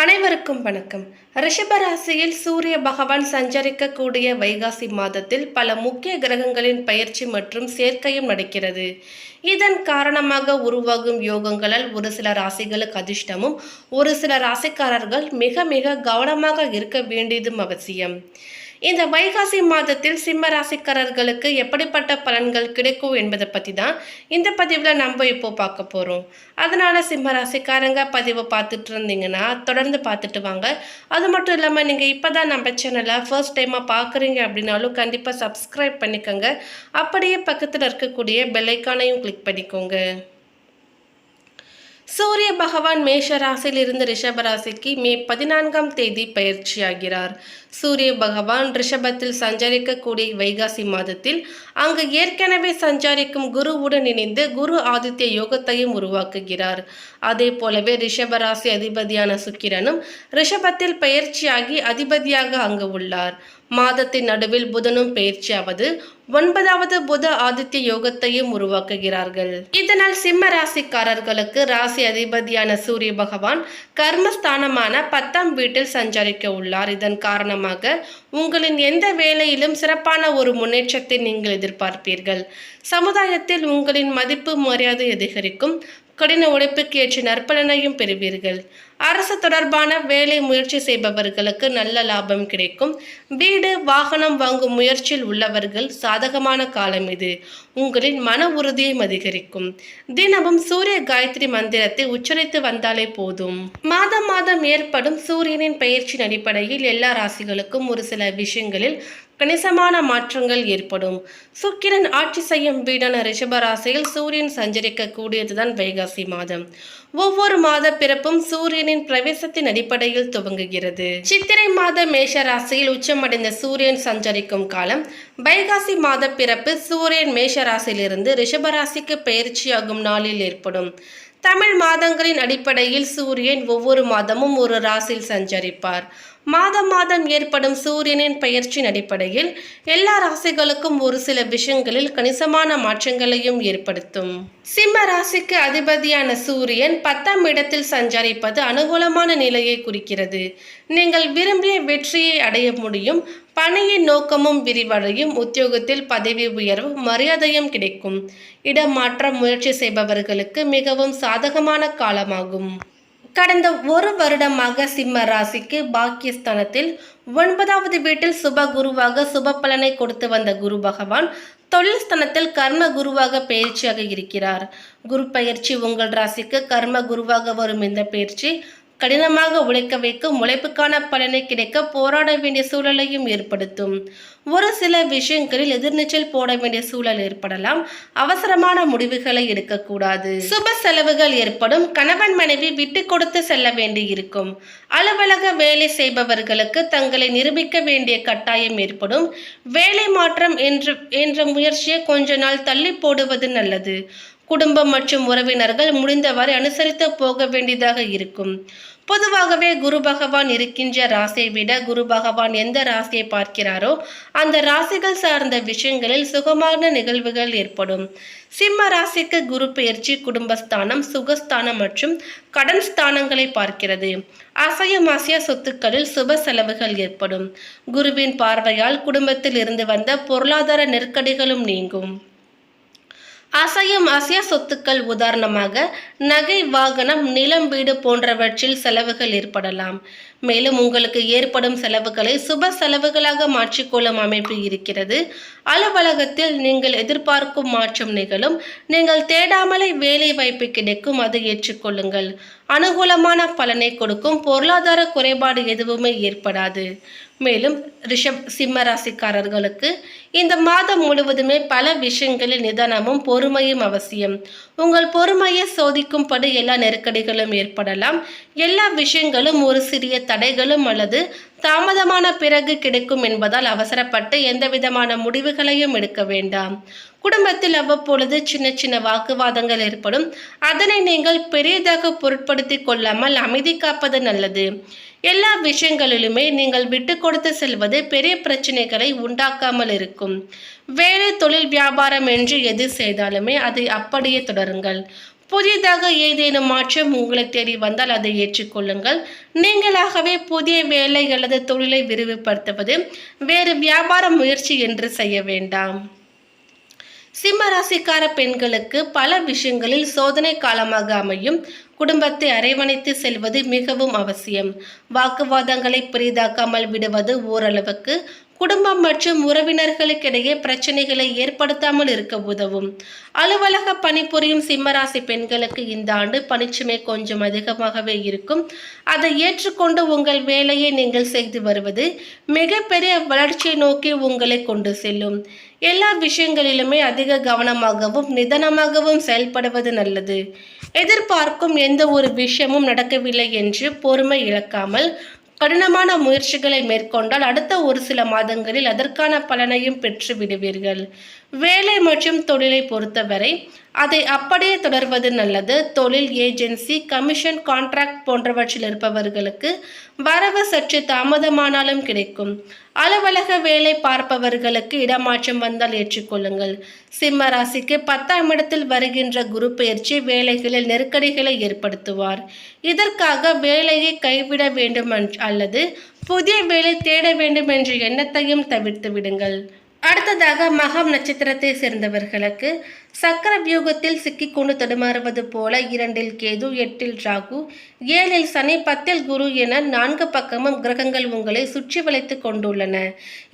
அனைவருக்கும் வணக்கம். ரிஷபராசியில் சூரிய பகவான் சஞ்சரிக்கக்கூடிய வைகாசி மாதத்தில் பல முக்கிய கிரகங்களின் பயிற்சி மற்றும் சேர்க்கையும் நடக்கிறது. இதன் காரணமாக உருவாகும் யோகங்களால் ஒரு சில ராசிகளுக்கு அதிர்ஷ்டமும் ஒரு சில ராசிக்காரர்கள் மிக மிக கவனமாக இருக்க வேண்டியதும் அவசியம். இந்த வைகாசி மாதத்தில் சிம்ம ராசிக்காரர்களுக்கு எப்படிப்பட்ட பலன்கள் கிடைக்கும் என்பதை பற்றி தான் இந்த பதிவில் நம்ம இப்போ பார்க்க போகிறோம் அதனால் சிம்ம ராசிக்காரங்க பதிவை பார்த்துட்டு இருந்தீங்கன்னா தொடர்ந்து பார்த்துட்டு வாங்க. அது மட்டும் இல்லாமல் நீங்கள் இப்போ தான் நம்ம சேனலை ஃபர்ஸ்ட் டைமாக பார்க்குறீங்க அப்படின்னாலும் கண்டிப்பாக சப்ஸ்கிரைப் பண்ணிக்கோங்க. அப்படியே பக்கத்தில் இருக்கக்கூடிய பெல்லைக்கானையும் கிளிக் பண்ணிக்கோங்க. சூரிய பகவான் மேஷ ராசியில் இருந்து ரிஷப ராசிக்கு மே பதினான்காம் தேதி பயிற்சியாகிறார். சூரிய பகவான் ரிஷபத்தில் சஞ்சரிக்கக்கூடிய வைகாசி மாதத்தில் அங்கு ஏற்கனவே சஞ்சரிக்கும் குருவுடன் இணைந்து குரு ஆதித்ய யோகத்தையும் உருவாக்குகிறார். அதே போலவே ரிஷப ராசி அதிபதியான சுக்கிரனும் ரிஷபத்தில் பயிற்சியாகி அதிபதியாக அங்கு உள்ளார். மாதத்தின் நடுவில் புதனும் பயிற்சியாவது ஒன்பதாவது புத ஆதித்ய யோகத்தையும் உருவாக்குகிறார்கள். இதனால் சிம்ம ராசிக்காரர்களுக்கு ராசி அதிபதியான சூரிய பகவான் கர்மஸ்தானமான பத்தாம் வீட்டில் சஞ்சரிக்க உள்ளார். இதன் காரணமாக உங்களின் எந்த வேலையிலும் சிறப்பான ஒரு முன்னேற்றத்தை நீங்கள் எதிர்பார்ப்பீர்கள். சமுதாயத்தில் உங்களின் மதிப்பு மரியாதை அதிகரிக்கும். கடின உழைப்புக்கு ஏற்ற நற்பலனையும் பெறுவீர்கள். அரசு தொடர்பான வேலை முயற்சி செய்பவர்களுக்கு நல்ல லாபம் கிடைக்கும். வீடு வாகனம் வாங்கும் முயற்சியில் உள்ளவர்கள் சாதகமான காலம் இது. உங்களின் மன உறுதியை அதிகரிக்கும் தினமும் சூரிய காயத்ரி மந்திரத்தை உச்சரித்து வந்தாலே போதும். மாதம் மாதம் ஏற்படும் சூரியனின் பயிற்சியின் அடிப்படையில் எல்லா ராசிகளுக்கும் ஒரு சில விஷயங்களில் கணிசமான மாற்றங்கள் ஏற்படும். சுக்கிரன் ஆட்சி செய்யும் வீடான ரிஷபராசியில் சூரியன் சஞ்சரிக்க கூடியதுதான் வைகாசி மாதம். ஒவ்வொரு மாத பிறப்பும் சூரியன் சூரியனின் பிரவேசத்தின் அடிப்படையில் துவங்குகிறது. சித்திரை மாத மேஷ ராசியில் உச்சமடைந்த சூரியன் சஞ்சரிக்கும் காலம் வைகாசி மாத பிறப்பு சூரியன் மேஷ ராசியிலிருந்து ரிஷபராசிக்கு பயிற்சியாகும் நாளில் ஏற்படும். தமிழ் மாதங்களின் அடிப்படையில் சூரியன் ஒவ்வொரு மாதமும் ஒரு ராசியில் சஞ்சரிப்பார். மாதம் மாதம் ஏற்படும் சூரியனின் பயிற்சியின் அடிப்படையில் எல்லா ராசிகளுக்கும் ஒரு சில விஷயங்களில் கணிசமான மாற்றங்களையும் ஏற்படுத்தும். சிம்ம ராசிக்கு அதிபதியான சூரியன் பத்தாம் இடத்தில் சஞ்சரிப்பது அனுகூலமான நிலையை குறிக்கிறது. நீங்கள் விரும்பிய வெற்றியை அடைய முடியும். பணியின் நோக்கமும் விரிவடையும். உத்தியோகத்தில் பதவி உயர்வு மரியாதையும் கிடைக்கும். இடமாற்ற முயற்சி செய்பவர்களுக்கு மிகவும் சாதகமான காலமாகும். கடந்த ஒரு வருடமாக சிம்ம ராசிக்கு பாக்கியஸ்தானத்தில் ஒன்பதாவது வீட்டில் சுப குருவாக சுப பலனை கொடுத்து வந்த குரு பகவான் தொழில் ஸ்தானத்தில் கர்ம குருவாக பயிற்சியாக இருக்கிறார். குரு பயிற்சி உங்கள் ராசிக்கு கர்ம குருவாக வரும் இந்த பயிற்சி கடினமாக உழைக்க வைக்கும் உழைப்புக்கான பலனை கிடைக்க போராட வேண்டிய சூழலையும் ஏற்படுத்தும். ஒரு சில விஷயங்களில் எதிர்நீச்சல் போட வேண்டிய சூழல் ஏற்படலாம். அவசரமான முடிவுகளை எடுக்கக்கூடாது. சுப செலவுகள் ஏற்படும். கணவன் மனைவி விட்டு கொடுத்து செல்ல வேண்டி இருக்கும். அலுவலக வேலை செய்பவர்களுக்கு தங்களை நிரூபிக்க வேண்டிய கட்டாயம் ஏற்படும். வேலை மாற்றம் என்ற என்ற முயற்சியை கொஞ்ச நாள் தள்ளி போடுவது நல்லது. குடும்பம் மற்றும் உறவினர்கள் முடிந்தவரை அனுசரித்து போக வேண்டியதாக இருக்கும். பொதுவாகவே குரு பகவான் இருக்கின்ற ராசியை விட குரு பகவான் எந்த ராசியை பார்க்கிறாரோ அந்த ராசிகள் சார்ந்த விஷயங்களில் சுகமான நிகழ்வுகள் ஏற்படும். சிம்ம ராசிக்கு குரு பெயர்ச்சி குடும்பஸ்தானம் சுகஸ்தானம் மற்றும் கடன் ஸ்தானங்களை பார்க்கிறது. அசையும் அசைய சொத்துக்களில் சுப செலவுகள் ஏற்படும். குருவின் பார்வையால் குடும்பத்தில் இருந்து வந்த பொருளாதார நெருக்கடிகளும் நீங்கும். அசையும் அசைய சொத்துக்கள் உதாரணமாக நகை வாகனம் நிலம் வீடு போன்றவற்றில் செலவுகள் ஏற்படலாம். மேலும் உங்களுக்கு ஏற்படும் செலவுகளை சுப செலவுகளாக மாற்றிக்கொள்ளும் அமைப்பு இருக்கிறது. அலுவலகத்தில் நீங்கள் எதிர்பார்க்கும் மாற்றம் நிகழும். நீங்கள் தேடாமலே வேலை வாய்ப்பு கிடைக்கும் அதை ஏற்றுக்கொள்ளுங்கள். அனுகூலமான பலனை கொடுக்கும். பொருளாதார குறைபாடு எதுவுமே ஏற்படாது. மேலும் ரிஷப் சிம்ம ராசிக்காரர்களுக்கு இந்த மாதம் முழுவதுமே பல விஷயங்களில் நிதானமும் பொறுமையும் அவசியம். உங்கள் பொறுமையை சோதிக்கும்படி எல்லா நெருக்கடிகளும் ஏற்படலாம். எல்லா விஷயங்களும் ஒரு சிறிய தடைகளும் அல்லது தாமதமான பிறகு கிடைக்கும் என்பதால் அவசரப்பட்டு எந்த விதமான முடிவுகளையும் எடுக்க வேண்டாம். குடும்பத்தில் அவ்வப்பொழுது சின்ன சின்ன வாக்குவாதங்கள் ஏற்படும். அதனை நீங்கள் பெரியதாக பொருட்படுத்தி கொள்ளாமல் அமைதி காப்பது நல்லது. எல்லா விஷயங்களிலுமே நீங்கள் விட்டு கொடுத்து செல்வது பெரிய பிரச்சனைகளை உண்டாக்காமல் இருக்கும். வேலை தொழில் வியாபாரம் என்று எது செய்தாலுமே அதை அப்படியே தொடருங்கள். புதிதாக ஏதேனும் மாற்றம் உங்களை தேடி வந்தால் அதை ஏற்றுக்கொள்ளுங்கள். நீங்களாகவே புதிய வேலை அல்லது தொழிலை விரிவுபடுத்துவது வேறு வியாபார முயற்சி என்று செய்ய வேண்டாம். சிம்ம ராசிக்கார பெண்களுக்கு பல விஷயங்களில் சோதனை காலமாக அமையும். குடும்பத்தை அரவணைத்து செல்வது மிகவும் அவசியம். வாக்குவாதங்களை பெரிதாக்காமல் விடுவது ஓரளவுக்கு குடும்பம் மற்றும் உறவினர்களுக்கிடையே பிரச்சனைகளை ஏற்படுத்தாமல் இருக்க உதவும். அலுவலக பணிபுரியும் சிம்மராசி பெண்களுக்கு இந்த ஆண்டு பணிச்சுமை கொஞ்சம் அதிகமாகவே இருக்கும். அதை ஏற்றுக்கொண்டு உங்கள் வேலையை நீங்கள் செய்து வருவது மிகப்பெரிய வளர்ச்சியை நோக்கி உங்களை கொண்டு செல்லும். எல்லா விஷயங்களிலுமே அதிக கவனமாகவும் நிதானமாகவும் செயல்படுவது நல்லது. எதிர்பார்க்கும் எந்த ஒரு விஷயமும் நடக்கவில்லை என்று பொறுமை இழக்காமல் கடினமான முயற்சிகளை மேற்கொண்டால் அடுத்த ஒரு சில மாதங்களில் அதற்கான பலனையும் பெற்று விடுவீர்கள். வேலை மற்றும் தொழிலை பொறுத்தவரை அதை அப்படியே தொடர்வது நல்லது. தொழில் ஏஜென்சி கமிஷன் கான்ட்ராக்ட் போன்றவற்றில் இருப்பவர்களுக்கு வரவு சற்று தாமதமானாலும் கிடைக்கும். அலுவலக வேலை பார்ப்பவர்களுக்கு இடமாற்றம் வந்தால் ஏற்றுக்கொள்ளுங்கள். சிம்ம ராசிக்கு பத்தாம் இடத்தில் வருகின்ற குரு பயிற்சி வேலைகளில் நெருக்கடிகளை ஏற்படுத்துவார். இதற்காக வேலையை கைவிட வேண்டும் அல்லது புதிய வேலை தேட வேண்டும் என்ற எண்ணத்தையும் தவிர்த்து விடுங்கள். அடுத்ததாக மகம் நட்சத்திரத்தை சேர்ந்தவர்களுக்கு சக்கர வியூகத்தில் சிக்கிக்கொண்டு தடுமாறுவது போல இரண்டில் கேது எட்டில் ராகு ஏழில் சனி பத்தில் குரு என நான்கு பக்கமும் கிரகங்கள் உங்களை சுற்றி வளைத்து கொண்டுள்ளன.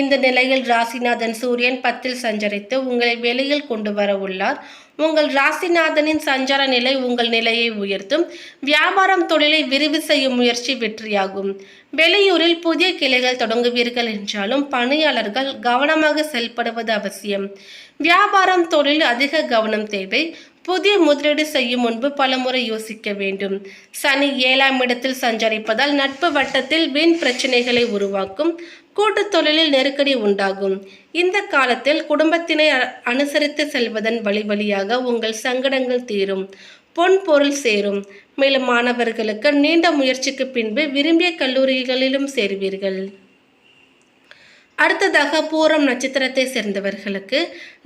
இந்த நிலையில் ராசிநாதன் சூரியன் பத்தில் சஞ்சரித்து உங்களை வெளியில் கொண்டு வர உள்ளார். உங்கள் ராசிநாதனின் சஞ்சார நிலை உங்கள் நிலையை உயர்த்தும். வியாபாரம் தொழிலை விரிவு செய்யும் முயற்சி வெற்றியாகும். வெளியூரில் புதிய கிளைகள் தொடங்குவீர்கள் என்றாலும் பணியாளர்கள் கவனமாக செயல்படுவது அவசியம். வியாபாரம் தொழில் அதிக கவனம் தேவை. புதிய முதலீடு செய்யும் முன்பு பலமுறை யோசிக்க வேண்டும். சனி ஏழாம் இடத்தில் சஞ்சரிப்பதால் நட்பு வட்டத்தில் வீண் பிரச்சனைகளை உருவாக்கும். கூட்டுத் தொழிலில் நெருக்கடி உண்டாகும். இந்த காலத்தில் குடும்பத்தினை அனுசரித்து செல்வதன் வழி வழியாக உங்கள் சங்கடங்கள் தீரும். பொன் பொருள் சேரும். மேலும் மாணவர்களுக்கு நீண்ட முயற்சிக்கு பின்பு விரும்பிய கல்லூரிகளிலும் சேர்வீர்கள். அடுத்ததாக பூரம் நட்சத்திரத்தை சேர்ந்தவர்களுக்கு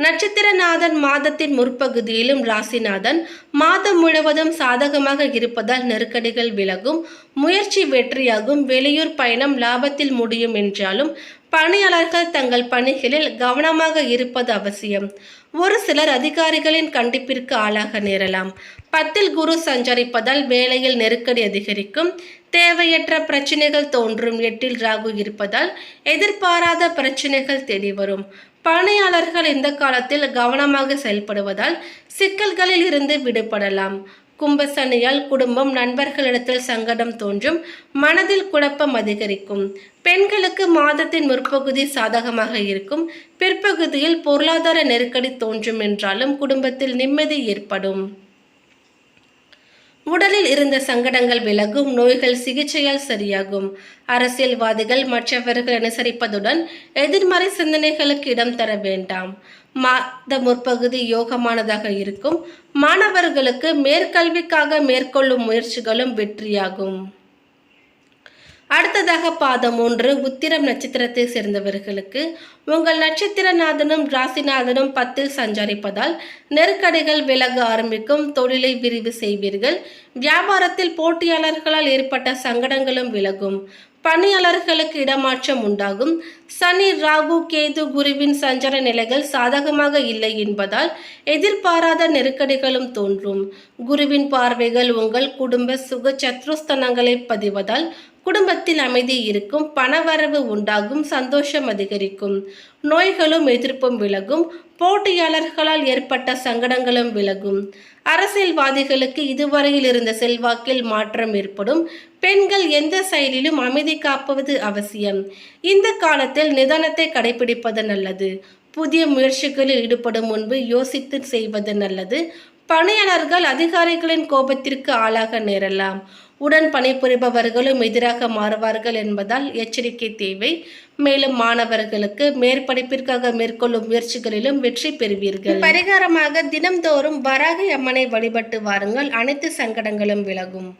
நட்சத்திரநாதன் மாதத்தின் முற்பகுதியிலும் ராசிநாதன் மாதம் முழுவதும் சாதகமாக இருப்பதால் நெருக்கடிகள் விலகும் முயற்சி வெற்றியாகும் வெளியூர் பயணம் லாபத்தில் முடியும் என்றாலும் பணியாளர்கள் தங்கள் பணிகளில் கவனமாக இருப்பது அவசியம். ஒரு சிலர் அதிகாரிகளின் கண்டிப்பிற்கு ஆளாக நேரலாம். பத்தில் குரு சஞ்சரிப்பதால் வேலையில் நெருக்கடி அதிகரிக்கும். தேவையற்ற பிரச்சனைகள் தோன்றும் எட்டில் ராகு இருப்பதால் எதிர்பாராத பிரச்சனைகள் தேடி வரும். பணியாளர்கள் இந்த காலத்தில் கவனமாக செயல்படுவதால் சிக்கல்களில் இருந்து விடுபடலாம். கும்பசனியால் குடும்பம் நண்பர்களிடத்தில் சங்கடம் தோன்றும். மனதில் குழப்பம் அதிகரிக்கும். பெண்களுக்கு மாதத்தின் முற்பகுதி சாதகமாக இருக்கும். பிற்பகுதியில் பொருளாதார நெருக்கடி தோன்றும் என்றாலும் குடும்பத்தில் நிம்மதி ஏற்படும். உடலில் இருந்த சங்கடங்கள் விலகும் நோய்கள் சிகிச்சையால் சரியாகும். அரசியல்வாதிகள் மற்றவர்கள் அனுசரிப்பதுடன் எதிர்மறை சிந்தனைகளுக்கு இடம் தர வேண்டாம். மாத முற்பகுதி யோகமானதாக இருக்கும். மாணவர்களுக்கு மேற்கல்விக்காக மேற்கொள்ளும் முயற்சிகளும் வெற்றியாகும். அடுத்ததாக பாதம் ஒன்று உத்திரம் நட்சத்திரத்தை சேர்ந்தவர்களுக்கு. உங்கள் நட்சத்திரநாதனும் ராசிநாதனும் பத்தில் சஞ்சரிப்பதால் நெருக்கடிகள் விலக ஆரம்பிக்கும் தொழிலை விரிவு செய்வீர்கள். வியாபாரத்தில் போட்டியாளர்களால் ஏற்பட்ட சங்கடங்களும் விலகும். பணியாளர்களுக்கு இடமாற்றம் உண்டாகும். சனி ராகு கேது குருவின் சஞ்சர நிலைகள் சாதகமாக இல்லை என்பதால் எதிர்பாராத நெருக்கடிகளும் தோன்றும். குருவின் பார்வைகள் உங்கள் குடும்ப சுக சத்ருஸ்தனங்களை பதிவதால் குடும்பத்தில் அமைதி இருக்கும் பணவரவு உண்டாகும் சந்தோஷம் அதிகரிக்கும். நோய்களும் எதிர்ப்பும் விலகும் போட்டியாளர்களால் ஏற்பட்ட சங்கடங்களும் விலகும். அரசியல்வாதிகளுக்கு இதுவரையில் இருந்த செல்வாக்கில் மாற்றம் ஏற்படும். பெண்கள் எந்த செயலிலும் அமைதி காப்பது அவசியம். இந்த காலத்தில் நிதானத்தை கடைபிடிப்பது நல்லது. புதிய முயற்சிகளில் ஈடுபடும் முன்பு யோசித்து செய்வது நல்லது. பணியாளர்கள் அதிகாரிகளின் கோபத்திற்கு ஆளாக நேரலாம். உடன் பணிபுரிபவர்களும் எதிராக மாறுவார்கள் என்பதால் எச்சரிக்கை தேவை. மேலும் மாணவர்களுக்கு மேற்படிப்பிற்காக மேற்கொள்ளும் முயற்சிகளிலும் வெற்றி பெறுவீர்கள். பரிகாரமாக தினம்தோறும் வராகி அம்மனை வழிபட்டு வாருங்கள். அனைத்து சங்கடங்களும் விலகும்.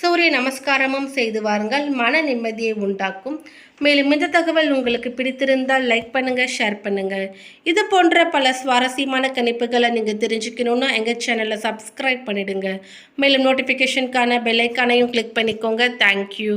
சூரிய நமஸ்காரமும் செய்து வாருங்கள். மன நிம்மதியை உண்டாக்கும். மேலும் இந்த தகவல் உங்களுக்கு பிடித்திருந்தால் லைக் பண்ணுங்கள் ஷேர் பண்ணுங்கள் இது போன்ற பல சுவாரஸ்யமான கணிப்புகளை நீங்கள் தெரிஞ்சுக்கணும்னா எங்கள் சேனலை சப்ஸ்கிரைப் பண்ணிவிடுங்க மேலும் நோட்டிஃபிகேஷனுக்கான பெல்லைக்கானையும் கிளிக் பண்ணிக்கோங்க. தேங்க்யூ